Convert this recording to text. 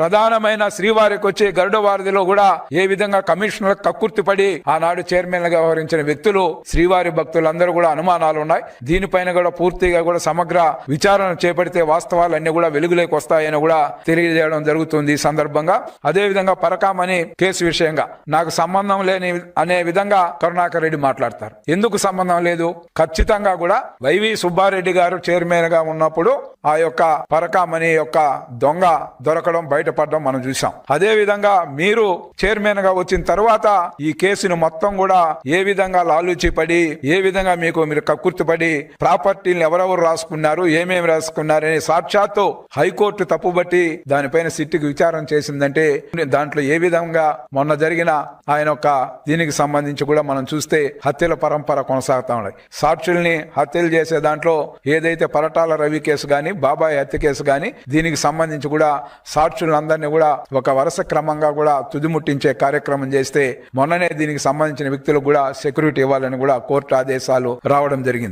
ప్రధానమైన శ్రీవారికి వచ్చి గరుడ వారధిలో కూడా ఏ విధంగా కమిషనర్ కక్కుర్తి పడి ఆనాడు చైర్మన్గా వ్యవహరించిన వ్యక్తులు శ్రీవారి భక్తులందరూ కూడా అనుమానాలు ఉన్నాయి దీనిపైన కూడా పూర్తిగా కూడా సమగ్ర విచారణ చేపడితే వాస్తవాలన్నీ కూడా వెలుగులోకి వస్తాయని కూడా తెలియజేయడం జరుగుతుంది ఈ సందర్భంగా. అదే విధంగా పరకామణి కేసు విషయంగా నాకు సంబంధం లేని అనే విధంగా కరుణాకర్ రెడ్డి మాట్లాడతారు. ఎందుకు సంబంధం లేదు? ఖచ్చితంగా కూడా వైవి సుబ్బారెడ్డి గారు చైర్మన్గా ఉన్నప్పుడు ఆ యొక్క పరకామణి యొక్క దొంగ దొరకడం బయట బయటపడడం మనం చూసాం అదే విధంగా మీరు చైర్మన్గా వచ్చిన తర్వాత ఈ కేసును మొత్తం కూడా ఏ విధంగా లాలూచి పడి ఏ విధంగా మీకు మీరు కక్కుర్తిపడి ప్రాపర్టీని ఎవరెవరు రాసుకున్నారు ఏమేమి రాసుకున్నారని సాక్షాత్తు హైకోర్టు తప్పుబట్టి దానిపైన సిట్టికి విచారణ చేసిందంటే దాంట్లో ఏ విధంగా మొన్న జరిగిన ఆయన యొక్క దీనికి సంబంధించి కూడా మనం చూస్తే హత్యల పరంపర కొనసాగుతా ఉన్నాయి సాక్షుల్ని హత్యలు చేసే దాంట్లో ఏదైతే పరటాల రవి కేసు గాని బాబాయ్ హత్య కేసు గాని దీనికి సంబంధించి కూడా సాక్షులందరినీ కూడా ఒక వరుస క్రమంగా కూడా తుదిముట్టించే కార్యక్రమం చేస్తే మొన్ననే దీనికి సంబంధించిన వ్యక్తులకు కూడా సెక్యూరిటీ ఇవ్వాలని కూడా కోర్టు ఆదేశాలు రావడం జరిగింది.